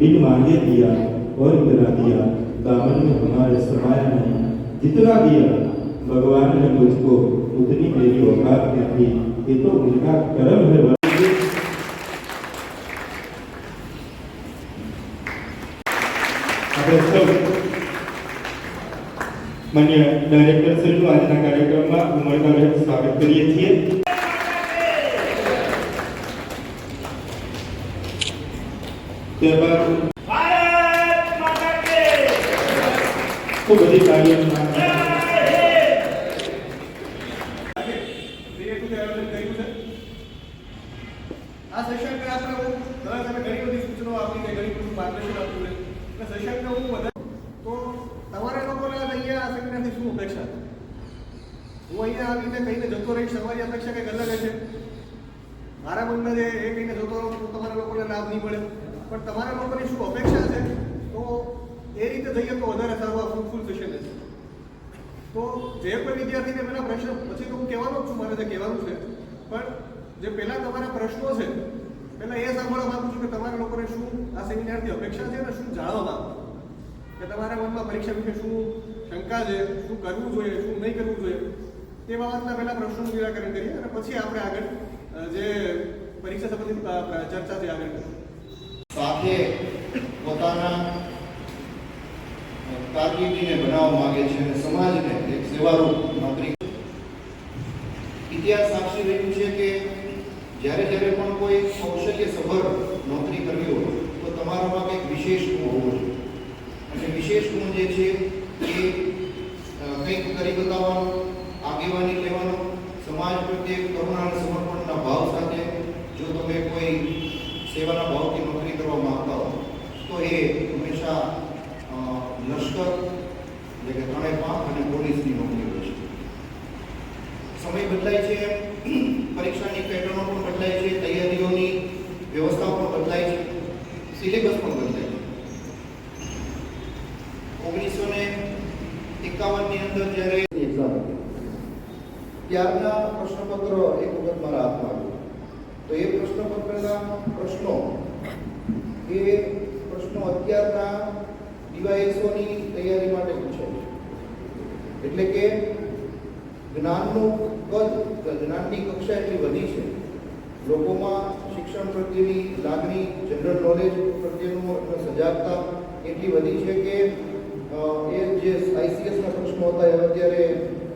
बिन मांगे दिया और इतना दिया दामन में हमारे समाया नहीं जितना दिया भगवान ने मुझको उतनी मेरी औकात में थी ये तो उनका कर्म है આપણે સૌ માન્ય ડાયરેક્ટર શ્રીનું આજના કાર્યક્રમમાં ઉમળકાભેર સ્વાગત કરીએ છીએ આ સેશનને આપણે ઘણા તમે ઘણી બધી સૂચનો આપી છે ઘણી બધું માર્ગદર્શન આપ્યું છે એટલે સેશનને હું વધારે તો તમારે લોકોને અહીંયા આ સેમિનારથી શું અપેક્ષા હું અહીંયા આવીને કહીને જતો રહીશ તમારી અપેક્ષા કંઈક અલગ હશે મારા મનમાં જે એ કહીને જતો રહું, તો તમારા લોકોને લાભ નહીં મળે. પણ તમારા લોકોની શું અપેક્ષા છે? તો એ રીતે જઈએ તો વધારે સારું આ ફ્રૂટફુલ સેશન હશે તો જે કોઈ વિદ્યાર્થીને પહેલાં પ્રશ્ન, પછી તો હું કહેવાનો જ છું, મારે જે કહેવાનું છે. પણ જે પહેલાં તમારા પ્રશ્નો છે પહેલાં એ સાંભળવા માગું છું કે તમારા લોકોને શું આ સેમિનારથી અપેક્ષા છે અને શું જાણવા માગું કે તમારા મનમાં પરીક્ષા વિશે શું શંકા છે, શું કરવું જોઈએ, શું નહીં કરવું જોઈએ? તે બાબતના પહેલાં પ્રશ્નોનું નિરાકરણ કરીએ અને પછી આપણે આગળ જે પરીક્ષા સંબંધિત ચર્ચા છે આગળ કરીએ સાથે પોતાના કારકિર્દીને બનાવવા માંગે છે અને સમાજને એક સેવારૂપ નોકરી ઇતિહાસ સાક્ષી રહ્યું છે કે જ્યારે જ્યારે પણ કોઈ કૌશલ્ય સભર નોકરી કરવી હોય, તો તમારામાં કંઈક વિશેષ ગુણ હોવો જોઈએ. અને વિશેષ ગુણ જે છે એ કંઈક કરી બતાવવાનો, આગેવાની લેવાનો, સમાજ પ્રત્યે કરુણા સમર્પણના ભાવ સાથે જો તમે કોઈ સેવાના ભાવથી કરવા માગતા હો તો એ હંમેશા લશ્કર, એટલે કે ત્રણેય પાંખ અને પોલીસની નોકરી હોય છે. સમય બદલાય છે, પરીક્ષાની પેટર્નો પણ બદલાય છે, તૈયારીઓની વ્યવસ્થાઓ પણ બદલાય છે સિલેબસ પણ બદલાય છે. ઓગણીસો ને એકાવનની અંદર જ્યારે એક્ઝામ ત્યારના પ્રશ્નપત્ર એક વખત મારા હાથમાં આવ્યું. તો એ પ્રશ્નપત્રના પ્રશ્નો એ પ્રશ્નો અત્યારના ડીવાયએસઓની તૈયારી માટે પૂછાય છે. એટલે કે જ્ઞાનનું કદ જ્ઞાનની કક્ષા એટલી વધી છે, લોકોમાં શિક્ષણ પ્રત્યેની લાગણી, જનરલ નોલેજ પ્રત્યેનું સજાગતા એટલી વધી છે કે એ જે આઈસીએસના પ્રશ્નો હતા એ અત્યારે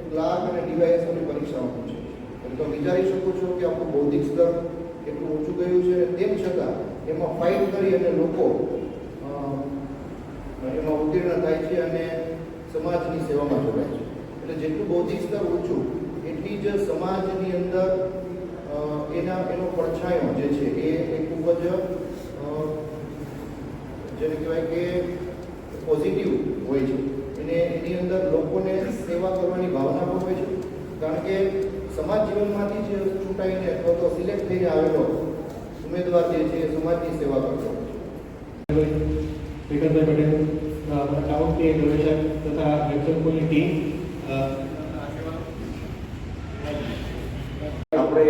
ક્લાર્ક અને ડીવાયએસઓની પરીક્ષાઓ પૂછે છે. તો વિચારી શકો છો કે આપણું બૌદ્ધિક સ્તર એટલું ઊંચું ગયું છે. તેમ છતાં એમાં ફાઇટ કરી અને લોકો એમાં ઉત્તીર્ણ થાય છે અને સમાજની સેવામાં જોડાય છે. એટલે જેટલું બૌદ્ધિક સ્તર ઊંચું એટલી જ સમાજની અંદર એના, એનો પડછાયો જે છે એ ખૂબ જ જેને કહેવાય કે પોઝિટિવ હોય છે. એને, એની અંદર લોકોને સેવા કરવાની ભાવના પણ હોય છે. કારણ કે સમાજ જીવનમાંથી જ ચૂંટાઈને અથવા તો સિલેક્ટ થઈને આવેલો ઉમેદવાર જે છે એ સમાજની સેવા કરતો હોય છે વિકાસભાઈ પટેલ અકાઉન્ટની ગવેષક તથા વેબસાઇટની ટીમ આપણે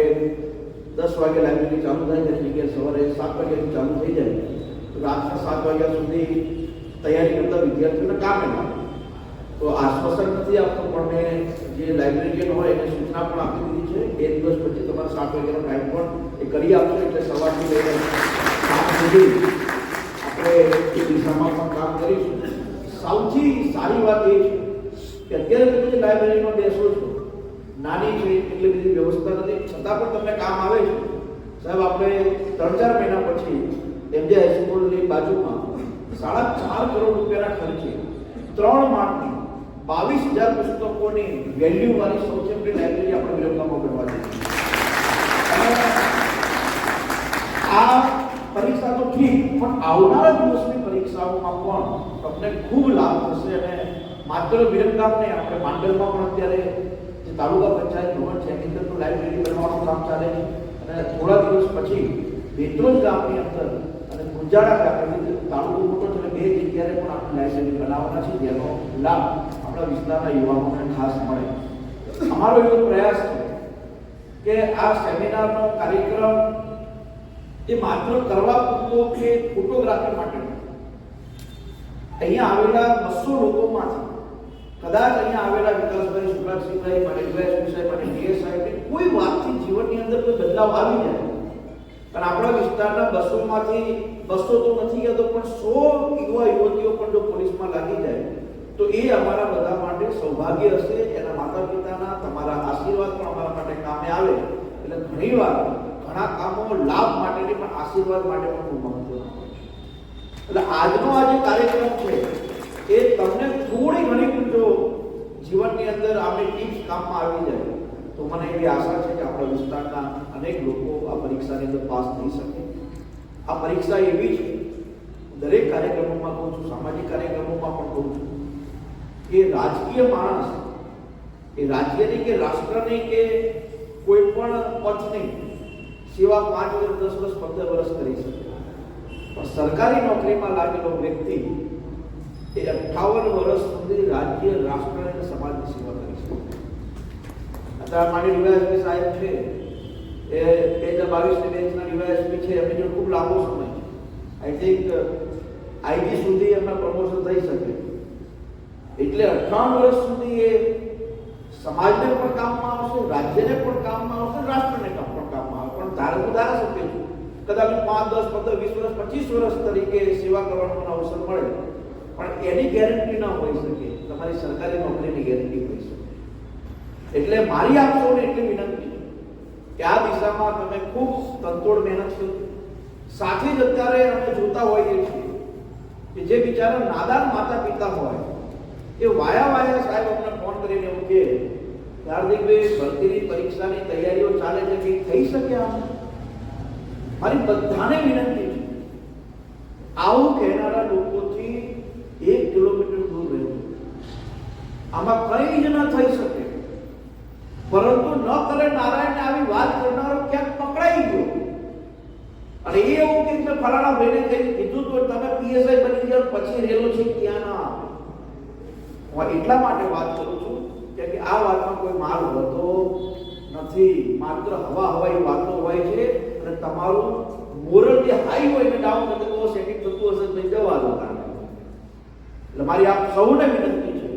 દસ વાગે લાઇબ્રેરી ચાલુ થાય છે કે સવારે સાત વાગ્યાથી ચાલુ થઈ જાય. તો રાતના સાત વાગ્યા સુધી તૈયારી કરતા વિદ્યાર્થીઓને કામ એમાં તો આશ્વાસન નથી આપતો પણ મેં જે લાઇબ્રેરિયન હોય એને સૂચના પણ આપી દીધી છે બે દિવસ પછી તમારે સાત વાગ્યાનો ટાઈમ પણ એ કરી આપશો એટલે સવારથી લઈને સાત સુધી આપણે એ દિશામાં પણ કામ કરીશું. સૌથી સારી વાત એ છે કે અત્યારે તમે લાઇબ્રેરીમાં બેસો છો, નાની છે એટલી બધી વ્યવસ્થા નથી. છતાં પણ તમને કામ આવે છે. સાહેબ, આપણે ત્રણ ચાર મહિના પછી એમજે હાઈસ્કૂલની બાજુમાં સાડા ચાર કરોડ રૂપિયાના ખર્ચે ત્રણ માળની બાવીસ હજાર પુસ્તકોની વેલ્યુ વાળી સૌથી મોટી લાઇબ્રેરી આપણે વિરોધમાં બનવા. અને આ પરીક્ષા તો ઠીક, પણ આવનારા દિવસની પરીક્ષાઓમાં પણ તમને ખૂબ લાભ થશે અને માત્ર વિરમગામ નહીં આપણે માંડલમાં પણ અત્યારે જે તાલુકા પંચાયત ભવન છે, એની અંદર લાઇબ્રેરી બનવાનું કામ ચાલે છે. અને થોડા દિવસ પછી બેત્રોજ ગામની અંદર અને ગુંજાળા ગામે તાલુકો મોટો છે બે જગ્યાએ પણ આપણે લાઇબ્રેરી બનાવવાના છે, જેનો લાભ આપણા વિસ્તારના યુવાનોને ખાસ મળે. અમારો એવો પ્રયાસ છે કે આ સેમિનારનો કાર્યક્રમ એ માત્ર કરવા પૂરતો કે ફોટોગ્રાફી માટે અહીંયા આવેલા બસો લોકોમાંથી, કદાચ અહીંયા આવેલા વિકાસભાઈ સુભાષસિંહભાઈ યુએસપી સાહેબ માટે ડીએસ સાહેબ કોઈ વાતથી જીવનની અંદર કોઈ બદલાવ આવી જાય. પણ આપણા વિસ્તારના બસોમાંથી, બસો તો નથી ગયા તો પણ સો યુવા, યુવતીઓ પણ જો પોલીસમાં લાગી જાય, તો એ અમારા બધા માટે સૌભાગ્ય હશે. એના માતા પિતાના તમારા આશીર્વાદ પણ અમારા માટે કામે આવે. એટલે ઘણીવાર ઘણા કામો લાભ માટે નહીં પણ આશીર્વાદ માટે પણ ખૂબ મહત્વના એટલે આજનો આ જે કાર્યક્રમ છે, એ તમને થોડી ઘણી જો જીવનની અંદર આપણી ટીપ્સ કામમાં આવી જાય, તો મને એવી આશા છે કે આપણા વિસ્તારના અનેક લોકો આ પરીક્ષાની અંદર પાસ થઈ શકે. આ પરીક્ષા એવી છે, દરેક કાર્યક્રમોમાં કહું છું, સામાજિક કાર્યક્રમોમાં પણ કહું છું, કે રાજકીય માણસ, એ રાજ્યની કે રાષ્ટ્રની કે કોઈ પણ પથની સેવા પાંચ વર્ષ દસ વર્ષ, પંદર વર્ષ કરી શકે. પણ સરકારી નોકરીમાં લાગેલો વ્યક્તિ એ અઠાવન વર્ષ સુધી રાજ્ય, રાષ્ટ્ર અને સમાજની સેવા કરી શકે. અત્યારે મારી ડીવાયએસપી સાહેબ છે. એ બે હજાર બાવીસની બેચના ડીવાયએસપી છે. એમની ખૂબ લાંબો સમય છે. આઈ થિંક આઈટી સુધી એમના પ્રમોશન થઈ શકે. એટલે અઠાવન વર્ષ સુધી એ સમાજને પણ કામમાં આવશે, રાજ્યને પણ કામમાં આવશે, રાષ્ટ્રને કામ પણ કામમાં ધારો ધારાસભ્ય છું કદાચ પાંચ, દસ, પંદર, વીસ વર્ષ, પચીસ વર્ષ તરીકે સેવા કરવાનો મને અવસર મળે, પણ એની ગેરંટી ન હોઈ શકે. તમારી સરકારી નોકરીની ગેરંટી હોઈ શકે. એટલે મારી આપ એટલી વિનંતી કે આ દિશામાં તમે ખૂબ તંતોડ મહેનત કરો. સાથે જ અત્યારે અમે જોતા હોઈએ છીએ કે જે બિચારા નાદાન માતા પિતા હોય, એ વાયા વાયા સાહેબ અમને ફોન કરીને એવું કે હાર્દિકભાઈ ભરતીની પરીક્ષાની તૈયારીઓ ચાલે છે કે થઈ શકે આમ? મારી બધાને વિનંતી છે, આવું કહેનારા લોકોથી એક કિલોમીટર દૂર રહેવું. આમાં કંઈ જ ન થઈ શકે. પરંતુ ન કરે નારાયણને આવી વાત કરનારો ક્યાંક પકડાઈ ગયો. અને એ એવું કે મેં ફલાણા ભાઈને કઈ કીધું તો તમે પીએસઆઈ બની ગયા પછી રેલો છે, ત્યાં ના આવે. હું એટલા માટે વાત કરું છું કેમ કે આ વાતમાં કોઈ માલ હોતો નથી. માત્ર હવા હવાઈ વાતો હોય છે અને તમારું મોરલ જે હાઈ હોય ને ડાઉન થતું તો સેટિંગ થતું હશે નહીં જવા દો એટલે મારી આપ સૌને વિનંતી છે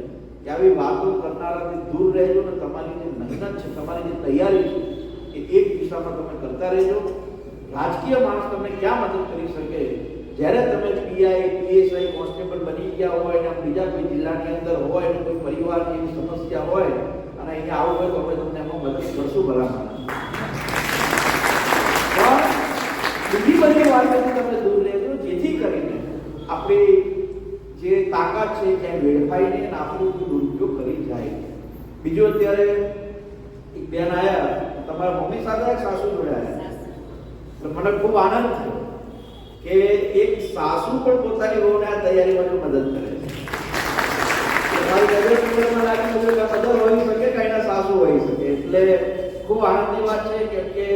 કે આવી વાતો કરનારાથી દૂર રહેજો ને તમારી જે મહેનત છે, તમારી જે તૈયારી છે, એ એક દિશામાં તમે કરતા રહેજો. રાજકીય માણસ તમને ક્યાં મદદ કરી શકે? જ્યારે તમે પીઆઈ પીએસઆઈ કોન્સ્ટેબલ બની ગયા હોય અને બીજા કોઈ જિલ્લાની અંદર હોય અને કોઈ પરિવારની એવી સમસ્યા હોય અને અહીંયા આવું હોય તો અમે તમને એમાં મદદ કરશું પણ બીજી બધી વાતોથી તમે દૂર રહેજો જેથી કરીને આપણી જે તાકાત છે ત્યાં વેડફાઈ નહીં અને આપણું દુરુપયોગ કરી જાય. બીજું અત્યારે એક બેન આવ્યા તમારા મમ્મી સાથે સાસુ જોડે આવ્યા મને ખૂબ આનંદ કે એક સાસુ પણ પોતાની વહુને આ તૈયારીમાં મદદ કરે છે. તમારી નજર કુંડળમાં લાગી શકે આ હોઈ શકે કાંઈના સાસુ હોઈ શકે? એટલે ખૂબ આનંદની વાત છે કેમ કે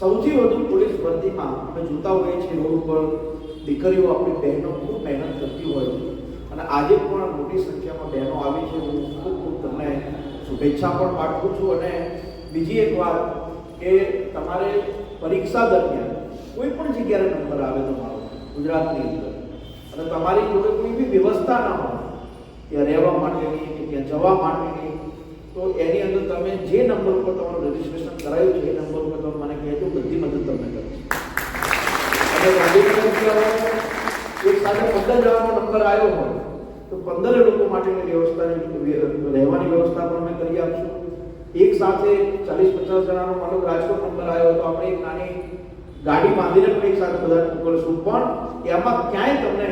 સૌથી વધુ પોલીસ ભરતીમાં અમે જોતા હોઈએ છીએ રોડ ઉપર દીકરીઓ આપણી બહેનો ખૂબ મહેનત કરતી હોય છે. અને આજે પણ મોટી સંખ્યામાં બહેનો આવી છે. હું ખૂબ ખૂબ તમને શુભેચ્છા પણ પાઠવું છું. અને બીજી એક વાત કે તમારે પરીક્ષા દરમિયાન કોઈ પણ જગ્યાએ નંબર આવે તમારો, ગુજરાતની અંદર. અને તમારી જોડે કોઈ બી વ્યવસ્થા ના હોય, ત્યાં રહેવા માટેની કે ત્યાં જવા માટેની તો એની અંદર તમે જે નંબર ઉપર તમારું રજીસ્ટ્રેશન કરાયું છે, એ નંબર ઉપર તમે મને કહેજો, બધી મદદ તમને કરીશ અને એક સાથે પંદર જવાનો નંબર આવ્યો હોય, તો પંદર લોકો માટેની વ્યવસ્થાની રહેવાની વ્યવસ્થા પણ અમે કરી આપશું એક સાથે ચાલીસ પચાસ જણાનો માનો રાજકોટ નંબર આવ્યો, તો આપણે એક નાની ગાડી બાંધીને પણ એક સાથે બધા મોકલશું પણ એમાં ક્યાંય તમને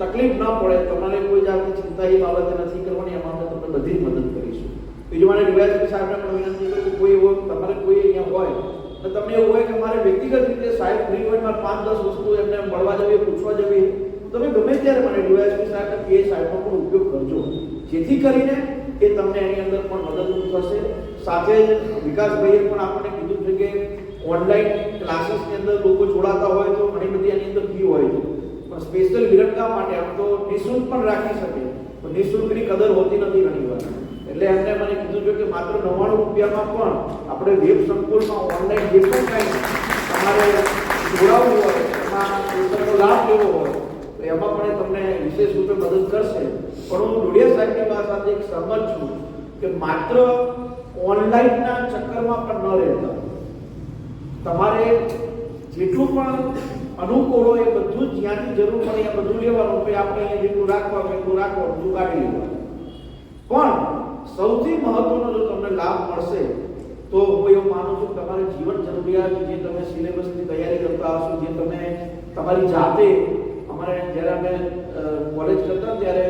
તકલીફ ન પડે, તમારે કોઈ જાતની ચિંતા એ બાબતે નથી કરવાની, એમાં અમે તમને બધી જ મદદ કરીશું. બીજું મારે ડીવાયએસપી સાહેબને પણ વિનંતી કરું કે કોઈ એવો તમારે કોઈ અહીંયા હોય, તો તમને એવું હોય કે મારે વ્યક્તિગત રીતે સાહેબ ફ્રી હોય, મારે પાંચ દસ વસ્તુ એમને મળવા જવી, પૂછવા જવી તમે ગમે ત્યારે મને ડીવાયસપી સાહેબ એ સાહેબનો પણ ઉપયોગ કરજો. જેથી કરીને એ તમને એની અંદર પણ મદદરૂપ થશે. સાથે જ વિકાસભાઈએ પણ આપણને કીધું છે કે ઓનલાઈન ક્લાસીસની અંદર લોકો જોડાતા હોય તો ઘણી બધી એની અંદર ફી હોય છે. પણ સ્પેશિયલ વિરંગા માટે આમ તો નિઃશુલ્ક પણ રાખી શકે. પણ નિઃશુલ્કની કદર હોતી નથી ઘણી વાર. એટલે એમને મને કીધું છે કે માત્ર નવ્વાણું રૂપિયામાં પણ આપણે વેબ સંકુલમાં ઓનલાઈન જે પણ કાંઈ તમારે જોડાવવું હોય, એમાં પુસ્તકનો લાભ લેવો હોય, તો એમાં પણ તમને વિશેષ રૂપે મદદ કરશે. પણ હું ડોડિયા સાહેબની વાત સાથે એક સહમત છું કે માત્ર ઓનલાઈનના ચક્કરમાં પણ ન રહેતા. તમારે જેટલું પણ અનુકૂળ હોય એ બધું જ જ્યાંથી જરૂર પડે, એ બધું લેવાનું કે આપણે અહીંયા જેટલું રાખવાનું એટલું રાખો બધું કાઢી લેવાનું. પણ સૌથી મહત્વનો જો તમને લાભ મળશે, તો હું એવું માનું છું તમારે જીવન જરૂરિયાત જે તમે સિલેબસની તૈયારી કરતા હશો, જે તમે તમારી જાતે અમારે જ્યારે અમે કોલેજ કરતા ત્યારે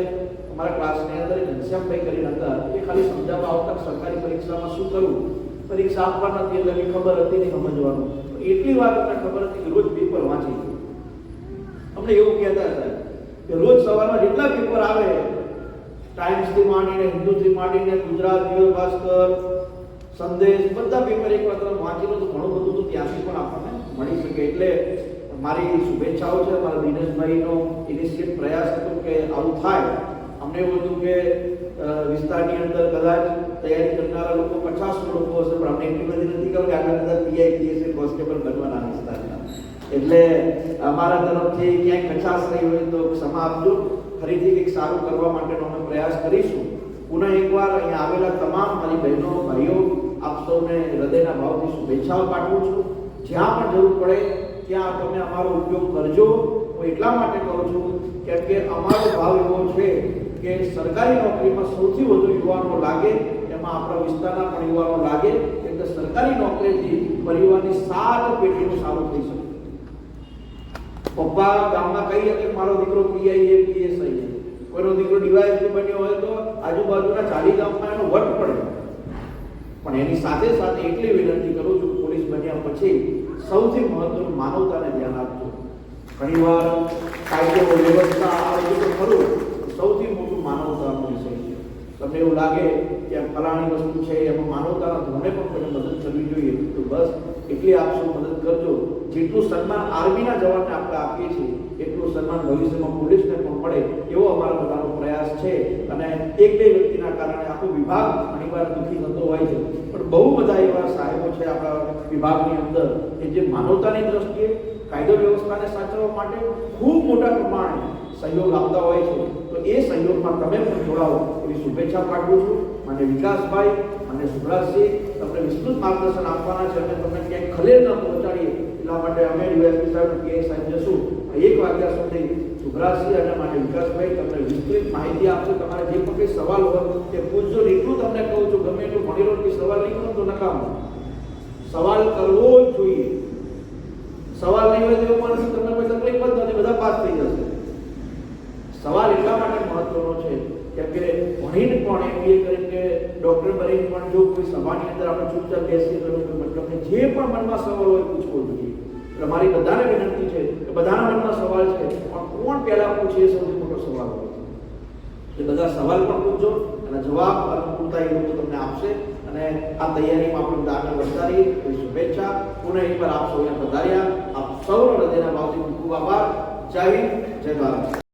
અમારા ક્લાસની અંદર ઘનશ્યામભાઈ કરીને હતા, એ ખાલી સમજાવવા આવતા સરકારી પરીક્ષામાં શું કરવું? પરીક્ષા આપવા નથી એટલે ખબર હતી નહીં સમજવાનું. એટલી વાત અમને ખબર હતી કે રોજ પેપર વાંચી અમને એવું કહેતા હતા કે રોજ સવારમાં જેટલા પેપર આવે ટાઈમ્સથી માંડીને હિન્દુથી માંડીને ગુજરાત દિવસ ભાસ્કર, સંદેશ, બધા પેપર એક વાર તમે વાંચી લો તો ઘણું બધું તો ત્યાંથી પણ આપણને મળી શકે. એટલે મારી શુભેચ્છાઓ છે, મારા દિનેશભાઈનો ઇનિશિયેટ પ્રયાસ હતો કે આવું થાય. અમને એવું હતું કે વિસ્તારની અંદર કદાચ તૈયારી કરનારા લોકો પચાસ લોકો હશે, પણ અમને એટલી બધી નથી ખબર કે આગળ કદાચ પીઆઈ પીએસએ કોન્સ્ટેબલ બનવાના વિસ્તારના એટલે અમારા તરફથી ક્યાંય કચાશ રહી હોય તો ક્ષમા આપજો. ફરીથી કંઈક સારું કરવા માટેનો અમે પ્રયાસ કરીશું. પુનઃ એકવાર અહીંયા આવેલા તમામ મારી બહેનો, ભાઈઓ, આપ સૌને હૃદયના ભાવથી શુભેચ્છાઓ પાઠવું છું. જ્યાં પણ જરૂર પડે ત્યાં તમે અમારો ઉપયોગ કરજો. હું એટલા માટે કહું છું, કેમ કે અમારો ભાવ એવો છે કે સરકારી નોકરીમાં સૌથી વધુ યુવાનો લાગે, એમાં આપણા વિસ્તારના પણ યુવાનો લાગે કે સરકારી નોકરીથી પરિવારની સાત પેઢીનું સારું થઈ શકે. પપ્પા ગામમાં કહી શકે મારો દીકરો પીઆઈ એ પીએસઆઈ છે કોઈનો દીકરો ડીવાયએસપી બન્યો હોય તો આજુબાજુના ચાલી ગામમાં એનો વટ પડે. પણ એની સાથે સાથે એટલી વિનંતી કરું છું, પોલીસ બન્યા પછી સૌથી મહત્વનું માનવતાને ધ્યાન આપજો. ઘણીવાર કાયદો, વ્યવસ્થા આ બધું ખરું સૌથી મોટું માનવતાનો વિષય છે તમને એવું લાગે કે આ ફલાણી વસ્તુ છે, એમાં માનવતાના ધોરણે પણ કોઈને મદદ કરવી જોઈએ. તો બસ એટલી આપશો મદદ કરજો. જેટલું સન્માન આર્મીના જવાનને આપણે આપીએ છીએ, એટલું સન્માન ભવિષ્યમાં પોલીસને પણ મળે એવો અમારા બધાનો પ્રયાસ છે. અને એક બે વ્યક્તિના કારણે આખો વિભાગ ઘણીવાર દુઃખી થતો હોય છે. પણ બહુ બધા એવા સાહેબો છે આપણા વિભાગની અંદર કે જે માનવતાની દ્રષ્ટિએ કાયદો વ્યવસ્થાને સાચવવા માટે ખૂબ મોટા પ્રમાણે સહયોગ આપતા હોય છે, તો એ સહયોગમાં તમે પણ જોડાઓ. એવી શુભેચ્છા પાઠવું છું. મને વિકાસભાઈ અને સુભરાજસિંહ તમને વિસ્તૃત માર્ગદર્શન આપવાના છે અને તમને ક્યાંય ખલેલ ન પહોંચાડીએ, એટલા માટે અમે ડીવાયસપી સાહેબ પીઆઈ સાહેબ જશું એક વાગ્યા સુધી સુભરાજસિંહ અને માટે વિકાસભાઈ તમને વિસ્તૃત માહિતી આપશે. તમારે જે પણ કંઈ સવાલ હોય તે પૂછજો. ને એટલું તમને કહું છું. ગમે એટલું ભણેલો કોઈ સવાલ નહીં કરો તો નકામો. સવાલ કરવો જ જોઈએ. સવાલ નહીં હોય તો એવું માનસિક તમને કોઈ તકલીફ જ નથી. બધા પાસ થઈ જશે. સવાલ એટલા માટે મહત્વનો છે કેમ કે ભણીને પણ એમ એ કરીને કે ડૉક્ટર બનીને પણ જો કોઈ સભાની અંદર આપણે ચૂપચાપ બેસીએ તો મતલબ જે પણ મનમાં સવાલ હોય પૂછવો જોઈએ. એટલે મારી બધાને વિનંતી છે કે બધાના મનમાં સવાલ છે, પણ કોણ પહેલા પૂછે એ સૌથી મોટો સવાલ હોય. એટલે બધા સવાલ પણ પૂછજો અને જવાબ અનુકૂળતા એ લોકો તમને આપશે. અને આ તૈયારીમાં આપણે આગળ વધતા રહીએ શુભેચ્છા. પુનઃ એકવાર આપ સૌ અહીંયા પધાર્યા. આપ સૌનો હૃદયના ભાવથી ખૂબ આભાર. જય હિન્દ. જય ભારત.